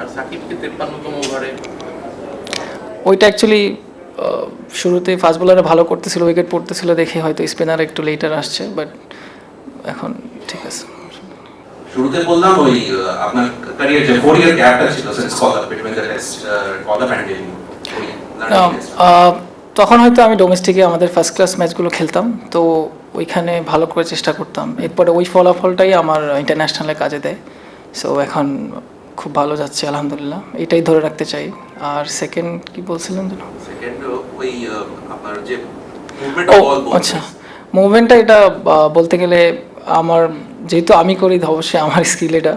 আর সাকিবকে তেপ্পান্নতম ওভারে? ওইটা অ্যাকচুয়ালি শুরুতে ফাস্ট বোলারে ভালো করতেছিল উইকেট পড়তেছিল দেখে হয়তো স্পিনার একটু লেটার আসছে বাট এখন ঠিক আছে। শুরুতে বললাম ওই আপনার ক্যারিয়ার যে ফোর ইয়ার গ্যাপটা ছিল since call up between the test call up. Ah, তখন হয়তো আমি ডোমেস্টিকে আমাদের ফার্স্ট ক্লাস ম্যাচগুলো খেলতাম তো ওইখানে ভালো করে চেষ্টা করতাম। এরপরে ওই ফলাফলটাই আমার ইন্টারন্যাশনালে কাজে দেয়। সো এখন খুব ভালো যাচ্ছে আলহামদুলিল্লাহ। এটাই ধরে রাখতে চাই। আর সেকেন্ড কি বলছিলেন যেন? ওই আপনার যে ও আচ্ছা। মুভমেন্টটা এটা বলতে গেলে আমার যেহেতু আমি করি অবশ্যই আমার স্কিল এটা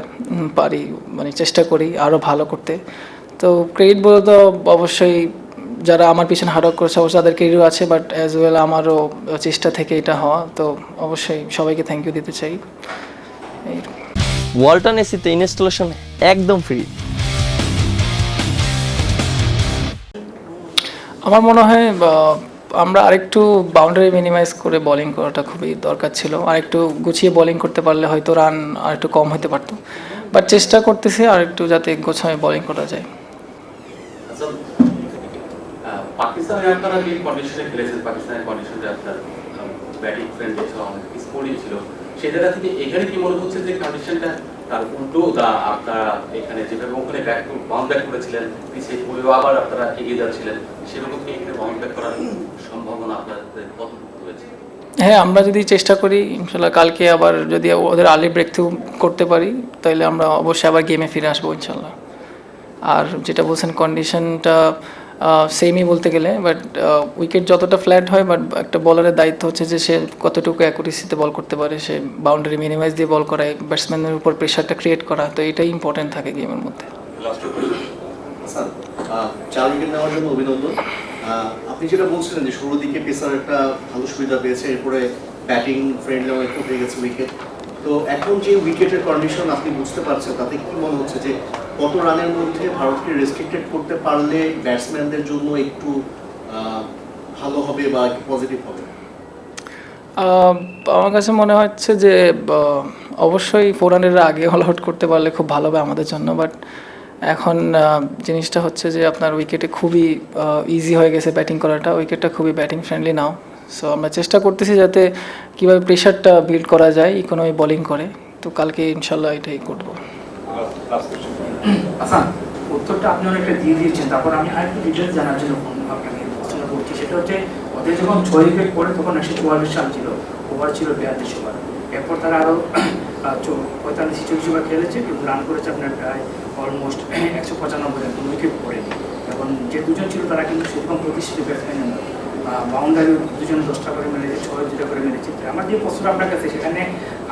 পারি মানে চেষ্টা করি আরও ভালো করতে। তো ক্রেডিট বলে তো অবশ্যই যারা আমার পিছনে হার্ডওয়ার্ক করেছে অবশ্যই তাদের ক্রেডিটও আছে বাট অ্যাজ ওয়েল আমারও চেষ্টা থেকে এটা হওয়া। তো অবশ্যই সবাইকে থ্যাংক ইউ দিতে চাই। ওয়ালটন এসিতে ইনস্টলেশন একদম ফ্রি। আমার মনে হয় আমরা আরেকটু বাউন্ডারি মিনিমাইজ করে বোলিং করাটা খুবই দরকার ছিল। আরেকটু গুছিয়ে বোলিং করতে পারলে হয়তো রান আরেকটু কম হতে পারতো। বাট চেষ্টা করতেছি আরেকটু যাতে গোছায় বোলিং করা যায়। আচ্ছা আহ, পাকিস্তানে আপনারা যে কন্ডিশনে খেলেছেন পাকিস্তানের কন্ডিশনে আপনার ব্যাটিং ফ্রেন্ড ছিল অনেক স্কোরিং ছিল সেই জায়গা থেকে এখানে কি মনে হচ্ছে যে কন্ডিশনটা তার উল্টো দা আপনারা এখানে যেভাবে ওখানে ব্যাক বাউন্ড ব্যাক করেছিলেন, পিছিয়ে পড়েও আবার আপনারা এগিয়ে যাচ্ছিলেন, সেরকম কি এখানে বাউন্ড ব্যাক করার সম্ভাবনা আপনাদের কতটুকু রয়েছে? হ্যাঁ আমরা যদি চেষ্টা করি ইনশাল্লাহ কালকে আবার যদি ওদের আর্লি ব্রেক থ্রু করতে পারি তাহলে আমরা অবশ্যই আবার গেমে ফিরে আসব ইনশাল্লাহ আর যেটা বলছেন কন্ডিশনটা সেমই বলতে গেলে বাট উইকেট যতটা ফ্ল্যাট হয় বাট একটা বলারের দায়িত্ব হচ্ছে যে সে কতটুকু অ্যাকুরেসিতে বল করতে পারে। সে বাউন্ডারি মিনিমাইজ দিয়ে বল করায় ব্যাটসম্যানের উপর প্রেশারটা ক্রিয়েট করা, তো এটাই ইম্পর্টেন্ট থাকে গেমের মধ্যে। চার উইকেট নেওয়ার জন্য অভিনন্দন। আপনি যেটা বলছিলেন যে শুরুর দিকে পেসার একটা ভালো সুবিধা পেয়েছে, এরপরে ব্যাটিং ফ্রেন্ডলিও একটু হয়ে গেছে উইকেট তো এখন যে উইকেটের কন্ডিশন আপনি বুঝতে পারছেন, তাতে কি মনে হচ্ছে যে কত রানের মধ্যে ভারতকে রেস্ট্রিক্টেড করতে পারলে ব্যাটসম্যানদের জন্য একটু ভালো হবে বা পজিটিভ হবে? আমার কাছে মনে হচ্ছে যে অবশ্যই ফোর হান্ড্রেডের আগে হল আউট করতে পারলে খুব ভালো হবে আমাদের জন্য বাট এখন জিনিসটা হচ্ছে যে আপনার উইকেটে খুবই ইজি হয়ে গেছে ব্যাটিং করাটা উইকেটটা খুবই ব্যাটিং ফ্রেন্ডলি নাও সো আমরা চেষ্টা করতেছি যাতে কীভাবে প্রেশারটা বিল্ড করা যায় ইকোনমি বোলিং করে। তো কালকে ইনশাল্লাহ এটাই করব। দিয়ে দিয়েছেন। তারপর আমি আপনাকে সেটা হচ্ছে, ওদের যখন তখন ছিল। ওভার ছিল এরপর তারা আরও খেলেছে করেছে আপনার প্রায় অলমোস্ট একশো পঁচানব্বই এখন যে দুজন ছিল, তারা কিন্তু সেরকম প্রতিষ্ঠিত ব্যাটসম্যান বাউন্ডারি দুজন দশটা করে মেরেছে, ছয় দুটা করে মেরেছে। আমার যে প্রশ্নটা আপনার কাছে, সেখানে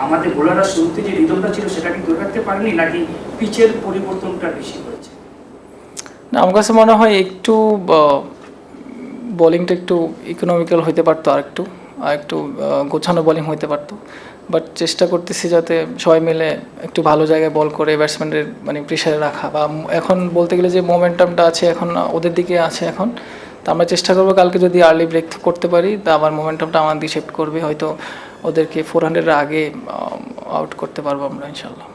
আমাদের বোলাররা শুরুতে যে রিদমটা ছিল, সেটা কি ধরে রাখতে পারেনি, নাকি পিচের পরিবর্তনটা বেশি করেছে না, আমার কাছে মনে হয় একটু বোলিংটা একটু ইকোনমিক্যাল হইতে পারতো আর একটু আর একটু গোছানো বোলিং হইতে পারতো। বাট চেষ্টা করতেছি যাতে সবাই মিলে একটু ভালো জায়গায় বল করে ব্যাটসম্যানের মানে প্রেশারে রাখা। বা এখন বলতে গেলে যে মোমেন্টামটা আছে, এখন ওদের দিকে আছে এখন। তো আমরা চেষ্টা করব কালকে যদি আর্লি ব্রেক করতে পারি, তা আবার মোমেন্টামটা আমার দিয়ে শিফট করবে, হয়তো ওদেরকে ফোর হান্ড্রেডের আগে আউট করতে পারব আমরা, ইনশাল্লাহ।